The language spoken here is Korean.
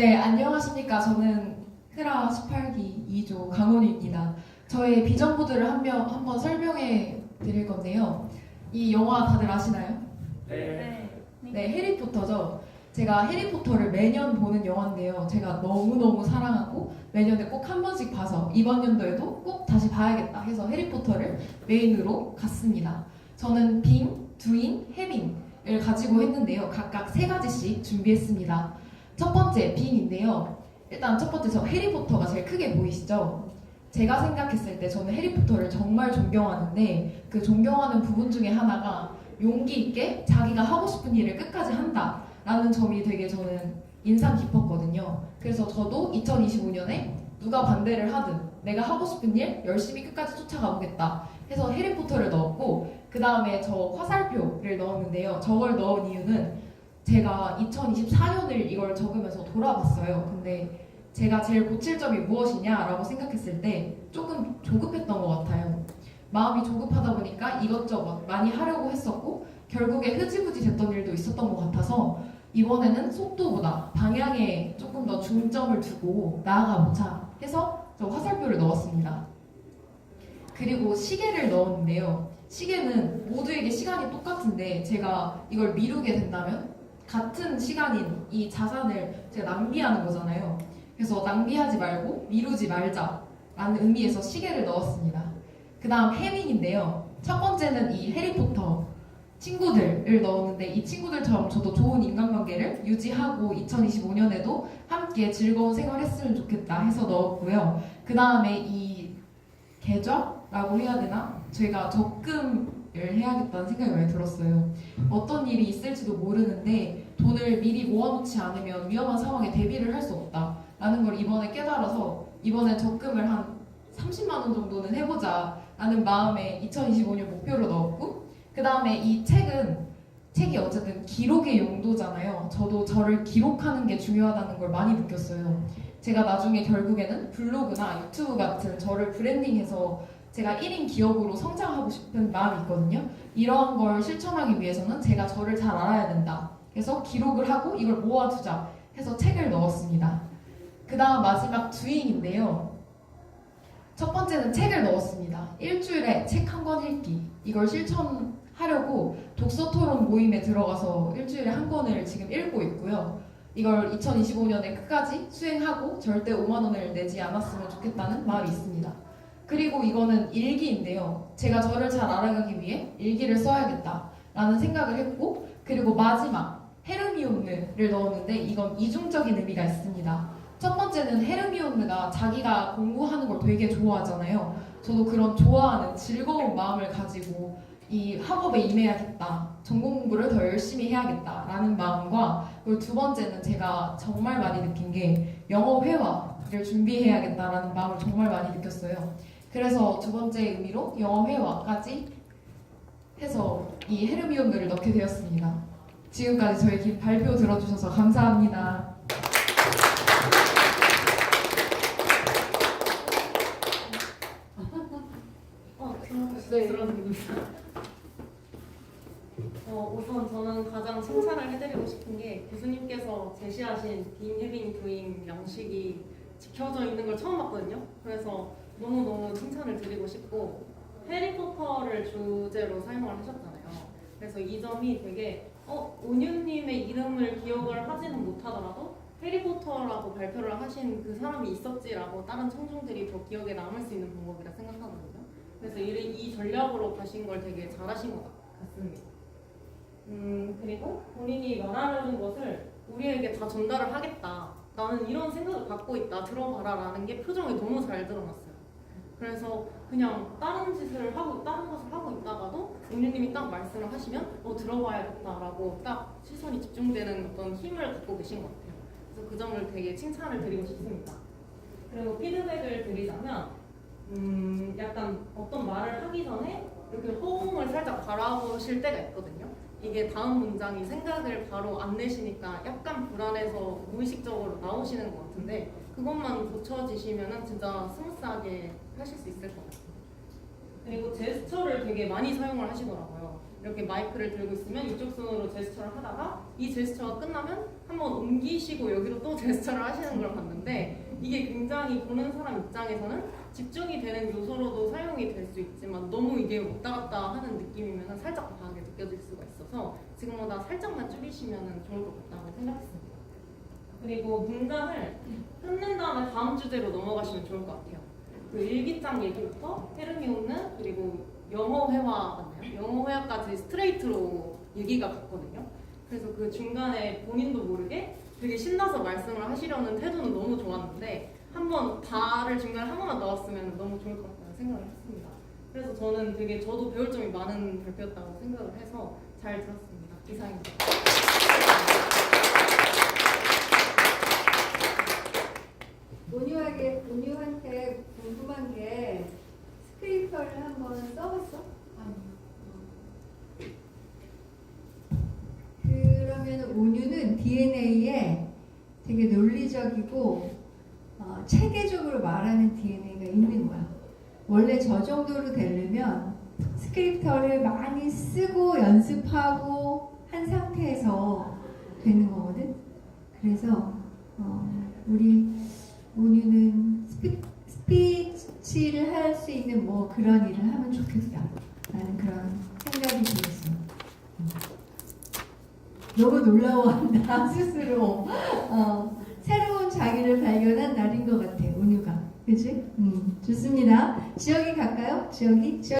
네, 안녕하십니까. 저는 흐라 18기 2조 강원우입니다. 저의 비전보드를 한 명, 한번 설명해 드릴 건데요. 이 영화 다들 아시나요? 네. 네, 해리포터죠. 제가 해리포터를 매년 보는 영화인데요. 제가 너무너무 사랑하고 매년에 꼭 한 번씩 봐서 이번 연도에도 꼭 다시 봐야겠다 해서 해리포터를 메인으로 갔습니다. 저는 빙, 두인, 해빙을 가지고 했는데요. 각각 세 가지씩 준비했습니다. 첫 번째 빙인데요. 일단 첫 번째 저 해리포터가 제일 크게 보이시죠? 제가 생각했을 때 저는 해리포터를 정말 존경하는데 그 존경하는 부분 중에 하나가 용기 있게 자기가 하고 싶은 일을 끝까지 한다라는 점이 되게 저는 인상 깊었거든요. 그래서 저도 2025년에 누가 반대를 하든 내가 하고 싶은 일 열심히 끝까지 쫓아가 보겠다 해서 해리포터를 넣었고 그 다음에 저 화살표를 넣었는데요. 저걸 넣은 이유는 제가 2024년을 이걸 적으면서 돌아봤어요. 근데 제가 제일 고칠 점이 무엇이냐라고 생각했을 때 조금 조급했던 것 같아요. 마음이 조급하다 보니까 이것저것 많이 하려고 했었고 결국에 흐지부지 됐던 일도 있었던 것 같아서 이번에는 속도보다 방향에 조금 더 중점을 두고 나아가 보자 해서 저 화살표를 넣었습니다. 그리고 시계를 넣었는데요. 시계는 모두에게 시간이 똑같은데 제가 이걸 미루게 된다면 같은 시간인 이 자산을 제가 낭비하는 거잖아요. 그래서 낭비하지 말고 미루지 말자라는 의미에서 시계를 넣었습니다. 그 다음 해밍인데요. 첫 번째는 이 해리포터 친구들을 넣었는데 이 친구들처럼 저도 좋은 인간관계를 유지하고 2025년에도 함께 즐거운 생활했으면 좋겠다 해서 넣었고요. 그 다음에 이 계좌라고 해야 되나? 제가 적금을 해야겠다는 생각이 많이 들었어요. 어떤 일이 있을지도 모르는데 돈을 미리 모아놓지 않으면 위험한 상황에 대비를 할 수 없다라는 걸 이번에 깨달아서 이번에 적금을 한 30만 원 정도는 해보자 라는 마음에 2025년 목표로 넣었고 그 다음에 이 책은 책이 어쨌든 기록의 용도잖아요. 저도 저를 기록하는 게 중요하다는 걸 많이 느꼈어요. 제가 나중에 결국에는 블로그나 유튜브 같은 저를 브랜딩해서 제가 1인 기업으로 성장하고 싶은 마음이 있거든요. 이러한 걸 실천하기 위해서는 제가 저를 잘 알아야 된다. 그래서 기록을 하고 이걸 모아두자 해서 책을 넣었습니다. 그 다음 마지막 두잉인데요. 첫 번째는 책을 넣었습니다. 일주일에 책 한 권 읽기. 이걸 실천하려고 독서 토론 모임에 들어가서 일주일에 한 권을 지금 읽고 있고요. 이걸 2025년에 끝까지 수행하고 절대 5만 원을 내지 않았으면 좋겠다는 마음이 있습니다. 그리고 이거는 일기인데요. 제가 저를 잘 알아가기 위해 일기를 써야겠다라는 생각을 했고 그리고 마지막 헤르미온느를 넣었는데 이건 이중적인 의미가 있습니다. 첫 번째는 헤르미온느가 자기가 공부하는 걸 되게 좋아하잖아요. 저도 그런 좋아하는 즐거운 마음을 가지고 이 학업에 임해야겠다. 전공 공부를 더 열심히 해야겠다라는 마음과 그리고 두 번째는 제가 정말 많이 느낀 게 영어 회화를 준비해야겠다라는 마음을 정말 많이 느꼈어요. 그래서 두 번째 의미로 영어 회화까지 해서 이 헤르미온느를 넣게 되었습니다. 지금까지 저희 긴 발표 들어주셔서 감사합니다. 어, 네. 어, 우선 저는 가장 칭찬을 해드리고 싶은 게 교수님께서 제시하신 빙, 해빙, 두잉 양식이 지켜져 있는 걸 처음 봤거든요. 그래서 너무너무 칭찬을 드리고 싶고 해리포터를 주제로 사용을 하셨잖아요. 그래서 이 점이 되게 어, 온유님의 이름을 기억을 하지는 못하더라도 해리포터라고 발표를 하신 그 사람이 있었지라고 다른 청중들이 더 기억에 남을 수 있는 방법이라 생각하거든요. 그래서 이, 이 전략으로 가신 걸 되게 잘하신 것 같습니다. 음, 그리고 본인이 말하려는 것을 우리에게 다 전달을 하겠다. 나는 이런 생각을 갖고 있다. 들어봐라. 라는 게 표정이 너무 잘 드러났어요. 그래서 그냥 다른 짓을 하고, 다른 것을 하고 있다가도 은유님이 딱 말씀을 하시면 어, 들어봐야겠다라고 딱 시선이 집중되는 어떤 힘을 갖고 계신 것 같아요. 그래서 그 점을 되게 칭찬을 드리고 싶습니다. 그리고 피드백을 드리자면 음, 약간 어떤 말을 하기 전에 이렇게 호응을 살짝 바라보실 때가 있거든요. 이게 다음 문장이 생각을 바로 안 내시니까 약간 불안해서 무의식적으로 나오시는 것 같은데 그것만 고쳐지시면 진짜 스무스하게 하실 수 있을 것 같아요. 그리고 제스처를 되게 많이 사용을 하시더라고요. 이렇게 마이크를 들고 있으면 이쪽 손으로 제스처를 하다가 이 제스처가 끝나면 한번 옮기시고 여기로 또 제스처를 하시는 걸 봤는데 이게 굉장히 보는 사람 입장에서는 집중이 되는 요소로도 사용이 될 수 있지만 너무 이게 왔다 갔다 하는 느낌이면 살짝 과하게 느껴질 수가 있어서 지금보다 살짝만 줄이시면 좋을 것 같다고 생각했습니다. 그리고 문장을 끝낸 다음에 다음 주제로 넘어가시면 좋을 것 같아요. 그 일기장 얘기부터 헤르미온느 그리고 영어 회화 맞나요? 영어 회화까지 스트레이트로 얘기가 갔거든요. 그래서 그 중간에 본인도 모르게 되게 신나서 말씀을 하시려는 태도는 너무 좋았는데 한번 다를 중간에 한 번만 넣었으면 너무 좋을 것 같다는 생각을 했습니다. 그래서 저는 되게 저도 배울 점이 많은 발표였다고 생각을 해서 잘 들었습니다. 이상입니다. 온유하게 온유 되게 논리적이고 어, 체계적으로 말하는 DNA가 있는 거야. 원래 저 정도로 되려면 스크립터를 많이 쓰고 연습하고 한 상태에서 되는 거거든. 그래서 어, 우리 온유는 스피, 스피치를 할 수 있는 뭐 그런 일을 하면 좋겠다. 라는 그런 생각이 들었어. 음. 너무 놀라워한다, 스스로. 어, 새로운 자기를 발견한 날인 것 같아, 온유가. 그지? 음, 좋습니다. 지역이 갈까요? 지역이? 지역